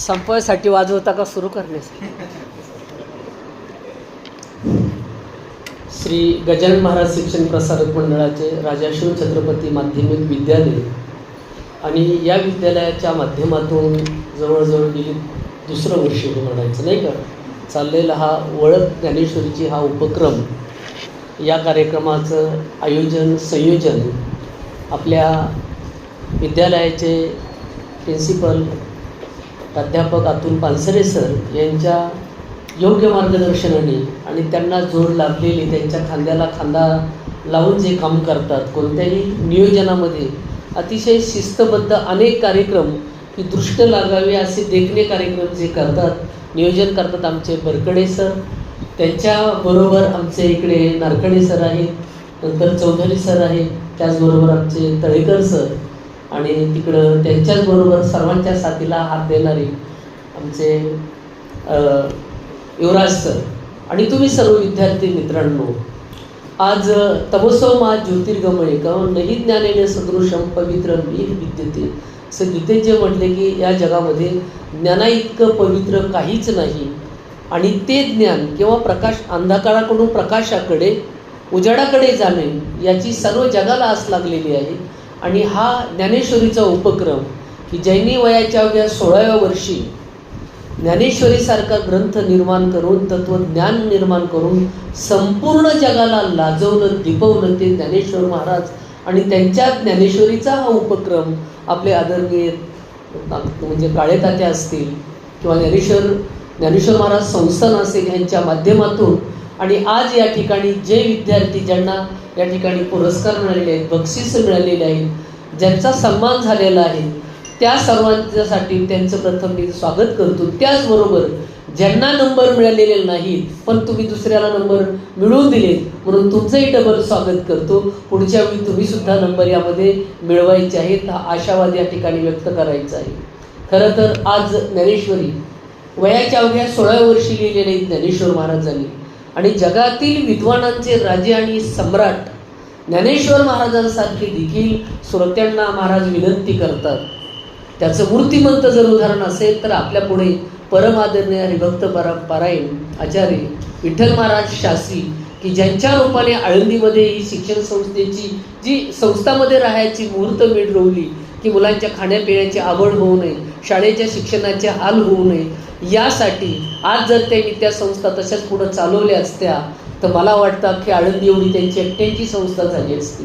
संपवायसाठी वाजवता का सुरू करण्यासाठी श्री गजानन महाराज शिक्षण प्रसारक मंडळाचे राजाशिव छत्रपती माध्यमिक विद्यालय आणि या विद्यालयाच्या माध्यमातून जवळजवळ गेली दुसरं वर्ष म्हणायचं नाही का? चाललेला हा वळख ज्ञानेश्वरीची हा उपक्रम या कार्यक्रमाचं आयोजन संयोजन आपल्या विद्यालयाचे प्रिन्सिपल प्राध्यापक अतुल पानसरे सर यांच्या योग्य मार्गदर्शनाने आणि त्यांना जोड लाभलेली त्यांच्या खांद्याला खांदा लावून जे काम करतात कोणत्याही नियोजनामध्ये अतिशय शिस्तबद्ध अनेक कार्यक्रम की दृष्ट लागावे असे देखणे कार्यक्रम जे करतात नियोजन करतात आमचे बरकडे सर. त्यांच्याबरोबर आमचे इकडे नारकडे सर आहेत नंतर चौधरी सर आहेत त्याचबरोबर आमचे तळेकर सर. आणि तिकडं त्यांच्याचबरोबर सर्वांच्या साथीला हात देणारे आमचे युवराज सर. आणि तुम्ही सर्व विद्यार्थी मित्रांनो आज तमसो मा ज्योतिर्गमय का नही ज्ञानेने सदृशम पवित्र मी विद्यते. असं गीतेत जे म्हटले की या जगामध्ये ज्ञाना इतकं पवित्र काहीच नाही. आणि ते ज्ञान किंवा प्रकाश अंधकाराकडून प्रकाशाकडे उजाडाकडे जाणे याची सर्व जगाला आस लागलेली आहे. आणि हा ज्ञानेश्वरीचा उपक्रम की जैनी वयाच्या अवघ्या सोळाव्या वर्षी ज्ञानेश्वरीसारखा ग्रंथ निर्माण करून तत्वज्ञान निर्माण करून संपूर्ण जगाला लाजवलं दिपवलं ते ज्ञानेश्वर महाराज. आणि त्यांच्या ज्ञानेश्वरीचा हा उपक्रम आपले आदरणीय म्हणजे काळेतात्या असतील किंवा ज्ञानेश्वर ज्ञानेश्वर महाराज संस्थान असेल यांच्या माध्यमातून आणि आज या ठिकाणी जे विद्यार्थी ज्यांना या ठिकाणी पुरस्कार मिळालेले आहेत बक्षीस मिळालेले आहेत ज्यांचा सन्मान झालेला आहे त्या सर्वांच्यासाठी त्यांचं प्रथम मी स्वागत करतो. त्याचबरोबर ज्यांना नंबर मिळालेले नाहीत पण तुम्ही दुसऱ्याला नंबर मिळवून दिले म्हणून तुमचंही डबल स्वागत करतो. पुढच्या वेळी तुम्ही सुद्धा नंबर यामध्ये मिळवायचे आहेत हा आशावाद या ठिकाणी व्यक्त करायचा आहे. खरं तर आज ज्ञानेश्वरी वयाच्या अवघ्या सोळाव्या वर्षी लिहिलेले ज्ञानेश्वर महाराजांनी आणि जगातील विद्वानांचे राजे आणि सम्राट ज्ञानेश्वर महाराजांसारखे देखील श्रोत्यांना महाराज विनंती करतात. त्याचं मूर्तिमंत जर उदाहरण असेल तर आपल्या पुढे परमादरणीय हरिभक्त परंपरायण आचार्य विठ्ठल महाराज शास्त्री की ज्यांच्या रूपाने आळंदीमध्ये ही शिक्षण संस्थेची जी संस्थामध्ये राहायची मुहूर्त मिळवली रोवली की मुलांच्या खाण्यापिण्याची आवड होऊ नये शाळेच्या शिक्षणाचे हाल होऊ नये यासाठी आज जर त्या त्या संस्था तशाच पुढं चालवल्या असत्या तर मला वाटतं की आळंदी एवढी त्यांची एकट्यांची संस्था झाली असती.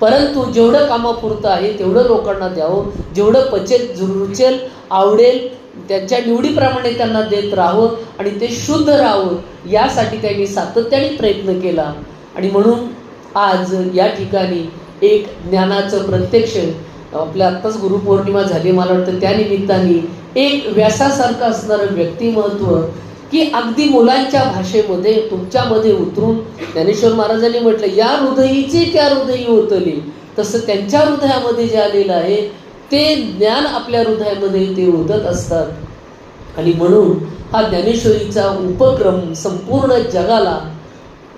परंतु जेवढं कामापुरतं आहे तेवढं लोकांना द्यावं जेवढं पचेल रुचेल आवडेल त्यांच्या निवडीप्रमाणे त्यांना देत राहावं आणि ते शुद्ध राहावं यासाठी त्यांनी सातत्याने प्रयत्न केला. आणि म्हणून आज या ठिकाणी एक ज्ञानाचं प्रत्यक्ष आपल्या आत्ताच गुरुपौर्णिमा झाली मला वाटतं त्या निमित्ताने एक व्यासासारखं असणारं व्यक्तिमत्व की अगदी मुलांच्या भाषेमध्ये तुमच्यामध्ये उतरून ज्ञानेश्वर महाराजांनी म्हटलं या हृदयीचे त्या हृदयी उतरली. तसं त्यांच्या हृदयामध्ये जे आलेलं आहे ते ज्ञान आपल्या हृदयामध्ये ते ओतत असतात. आणि म्हणून हा ज्ञानेश्वरीचा उपक्रम संपूर्ण जगाला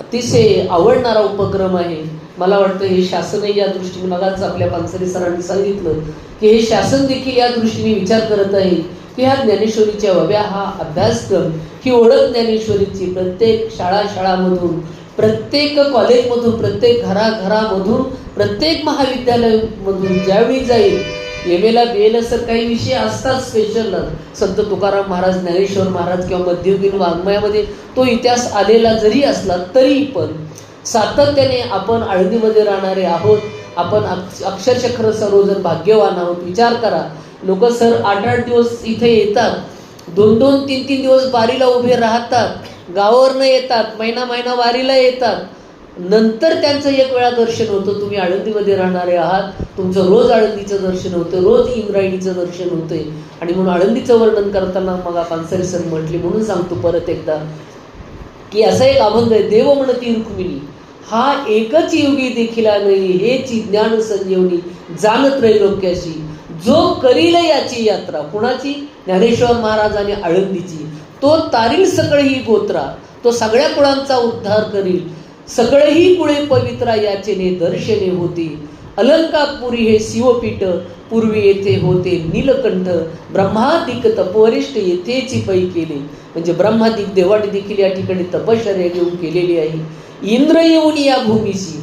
अतिशय आवडणारा उपक्रम आहे. मला वाटतं हे शासनही या दृष्टीने मगाच आपल्या पानसरे सरांनी सांगितलं की हे शासन देखील या दृष्टीने विचार करत आहे की ह्या ज्ञानेश्वरीच्या वव्या हा अभ्यासक्रम ही ओळख ज्ञानेश्वरीची प्रत्येक शाळा शाळामधून प्रत्येक कॉलेजमधून प्रत्येक घराघरामधून प्रत्येक महाविद्यालयामधून ज्यावेळी जाईल एम एला बी एला सर काही विषय असतात स्पेशल संत तुकाराम महाराज ज्ञानेश्वर महाराज किंवा मध्ययुगीन वाङ्मयामध्ये तो इतिहास आलेला जरी असला तरी पण सातत्याने आपण आळंदीमध्ये राहणारे आहोत. आपण अक्ष- अक्षरशः खरं सर्वजण भाग्यवान आहोत. विचार करा. लोक सर आठ आठ दिवस इथे येतात. दोन दोन तीन तीन दिवस वारीला उभे राहतात. गावावरनं येतात. महिना महिना वारीला येतात. नंतर त्यांचं एक वेळा दर्शन होतं. तुम्ही आळंदीमध्ये राहणारे आहात. तुमचं रोज आळंदीचं दर्शन होतं. रोज इंद्रायणीचं दर्शन होतंय. आणि म्हणून आळंदीचं वर्णन करताना मग आपण सर म्हटले म्हणून सांगतो परत एकदा की असा एक अभंग आहे. देव म्हणती रुक्मिणी. हा एकच योगी देखील नाही हेची ज्ञान संजीवनी जाण त्रैलोक्याशी जो करील याची यात्रा कुणाची? ज्ञानेश्वर महाराज आणि आळंदीची. तो तारील सकळ ही गोत्रा तो सगळ्या कुळांचा उद्धार करील. सगळेही कुळे पवित्रा याचेने दर्शने होते. अलंकापुरी हे शिवपीठ पूर्वी येथे होते नीलकंठ. ब्रह्मादिक तपवरिष्ठ येथेची पै केले. म्हणजे ब्रह्मादिक देवाने देखील या ठिकाणी तपश्चर्या घेऊन केलेली आहे. इंद्र येऊन या भूमीसी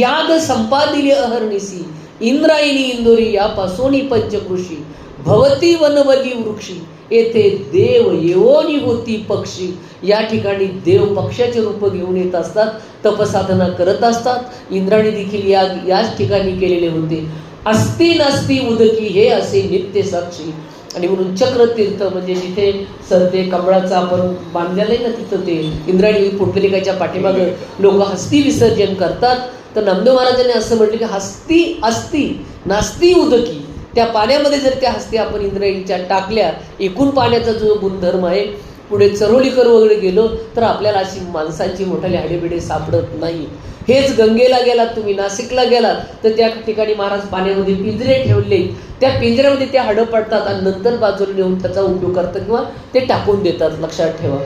याग संपादिले अहर्निसी इंद्रायणी इंदोरी यापासोनी पंचकृषी भवती वनवली वृक्षी येथे देव येवोनी होती पक्षी. या ठिकाणी देव पक्षाचे रूप घेऊन येत असतात तपसाधना करत असतात. इंद्राणी देखील या याच ठिकाणी केलेले होते. अस्ति नसती उदकी हे असे नित्य साक्षी. आणि म्हणून चक्रतीर्थ म्हणजे जिथे सर ते कमळाचं आपण बांधलेलं आहे ना तिथं ते इंद्रायणी पुंडलिकाच्या पाठीमागं लोक हस्ती विसर्जन करतात. तर नामदेव महाराजांनी असं म्हटलं की हस्ती अस्ती नास्ती उदकी. त्या पाण्यामध्ये जर त्या हस्ती आपण इंद्रायणीच्या टाकल्या एकूण पाण्याचा जो गुणधर्म आहे पुढे चरोलीकर वगैरे गेलो तर आपल्याला अशी माणसांची मोठाली हाडेबिडे सापडत नाही. हेच गंगेला गेलात तुम्ही नाशिकला गेलात तर त्या ठिकाणी महाराज पाण्यामध्ये पिंजरे ठेवले. त्या पिंजऱ्यामध्ये ते हाडं पडतात आणि नंतर बाजूला नेऊन त्याचा उपयोग करतात किंवा ते टाकून देतात लक्षात ठेवा.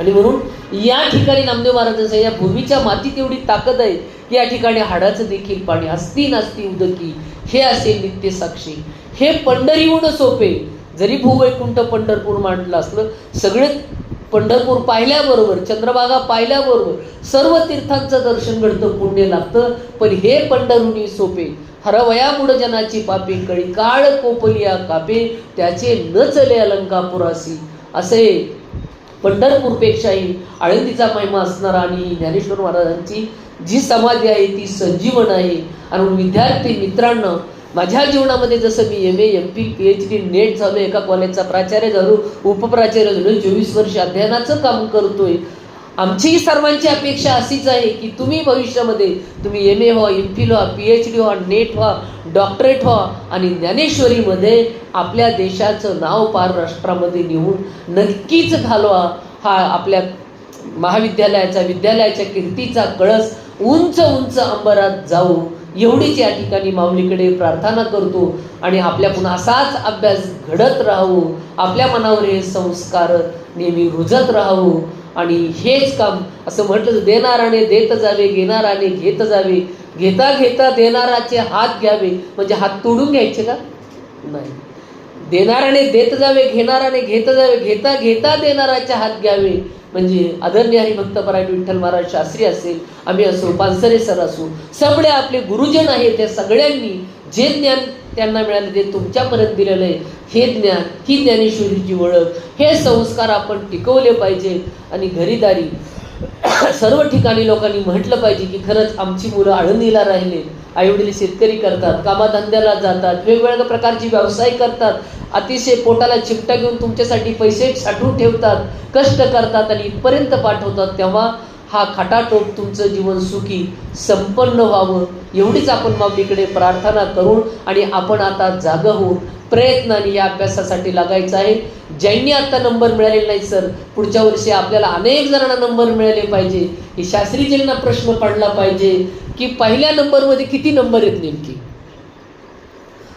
आणि म्हणून या ठिकाणी नामदेव महाराजांचा या भूमीच्या मातीत एवढी ताकद आहे की या ठिकाणी हाडाचं देखील पाणी असती नसती उदकी. हे असे नित्य साक्षी. हे पंढरीहून सोपे. जरी भूवैकुंठ पंढरपूर मांडलं असलं सगळे पंढरपूर पाहिल्याबरोबर चंद्रभागा पाहिल्याबरोबर सर्व तीर्थांचं दर्शन घडतं पुण्य लागतं पण हे पंढरुनी सोपे. हरवया जनाची पापे कळी काळ कोपलिया कापे. त्याचे न चले अलंकापुरासी. असे पंढरपूरपेक्षाही आळंदीचा महिमा असणारा आणि ज्ञानेश्वर महाराजांची जी समाधी आहे ती संजीवन आहे. आणि विद्यार्थी मित्रांनो माझ्या जीवनामध्ये जसं मी M A M P P H D net झालो एका कॉलेजचा प्राचार्य झालो उपप्राचार्य झालो चोवीस वर्ष अध्ययनाचं काम करतोय. आमचीही सर्वांची अपेक्षा अशीच आहे की तुम्ही भविष्यामध्ये तुम्ही एम ए व्हा एम फिल व्हा पी एच डी व्हा नेट व्हा डॉक्टरेट व्हा आणि ज्ञानेश्वरीमध्ये आपल्या देशाचं नाव पार राष्ट्रामध्ये नेऊन नक्कीच घालवा हा आपल्या महाविद्यालयाचा विद्यालयाच्या कीर्तीचा कळस उंच उंच अंबरात जाऊ एवढीच या ठिकाणी माऊलीकडे प्रार्थना करतो आणि आपल्याकडून असाच अभ्यास घडत राहू आपल्या मनावर हे संस्कार नेहमी रुजत राहू. आणि हेच काम असं म्हटलं देणाराने देत जावे घेणाराने घेत जावे. घेता घेता देणाराचे हात घ्यावे. म्हणजे हात तोडून घ्यायचे का? नाही. देणाराने देत जावे घेणाराने घेत जावे घेता घेता देणाराचे हात घ्यावे. म्हणजे आदरणीय हरिभक्तपरायण विठ्ठल महाराज शास्त्री असेल आम्ही असो पानसरे सर असो सगळे आपले गुरुजन आहेत त्या सगळ्यांनी जे ज्ञान त्यांना मिळाले ते तुमच्यापर्यंत दिलेलं आहे हे ज्ञान ही ज्ञानेश्वरीची ओळख हे संस्कार आपण टिकवले पाहिजे आणि घरीदारी सर्व ठिकाणी लोकांनी म्हटलं पाहिजे की खरंच आमची मुलं आळंदीला राहिले आईवडील शेतकरी करतात कामाधंद्याला जातात वेगवेगळ्या प्रकारची व्यवसाय करतात. अतिशय पोटाला चिमटा घेऊन तुमच्यासाठी पैसे साठवून ठेवतात कष्ट करतात आणि इथपर्यंत पाठवतात. तेव्हा हा खटाटोप तुमचं जीवन सुखी संपन्न व्हावं एवढीच आपण माऊलीकडे प्रार्थना करून आणि आपण आता जाग होऊन प्रयत्नाने या अभ्यासासाठी लागायचं आहे. ज्यांनी आता नंबर मिळालेला नाही सर पुढच्या वर्षी आपल्याला अनेक जणांना नंबर मिळाले पाहिजे. हे शास्त्रीजींना प्रश्न पडला पाहिजे. की पहिल्या नंबरमध्ये किती नंबर आहेत नेमकी?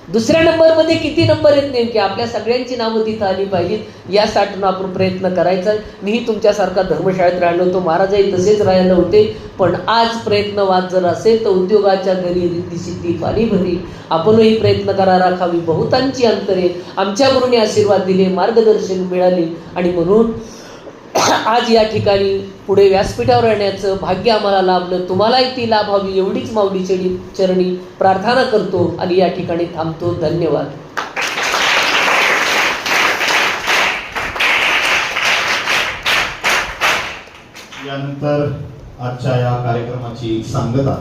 दुसऱ्या नंबरमध्ये किती नंबर आहेत नेमके? आपल्या सगळ्यांची नावं तिथं आली पाहिजेत. यासाठी आपण प्रयत्न करायचा मीही तुमच्यासारखा धर्मशाळेत राहिलो होतो. महाराजही तसेच राहिले होते. पण आज प्रयत्नवाद जर असेल तर उद्योगाच्या घरी दिशी ती पाणी भरी. आपणही प्रयत्न करा राखावी. बहुतांची अंतरे. आमच्या गुरुने आशीर्वाद दिले मार्गदर्शन मिळाले. आणि म्हणून आज या ठिकाणी पुढे व्यासपीठावर येण्याचं भाग्य आम्हाला लाभलं. तुम्हालाही ती लाभावी एवढीच माऊली चरणी चरणी प्रार्थना करतो आणि या ठिकाणी थांबतो. धन्यवाद. यानंतर आजच्या या कार्यक्रमाची सांगता.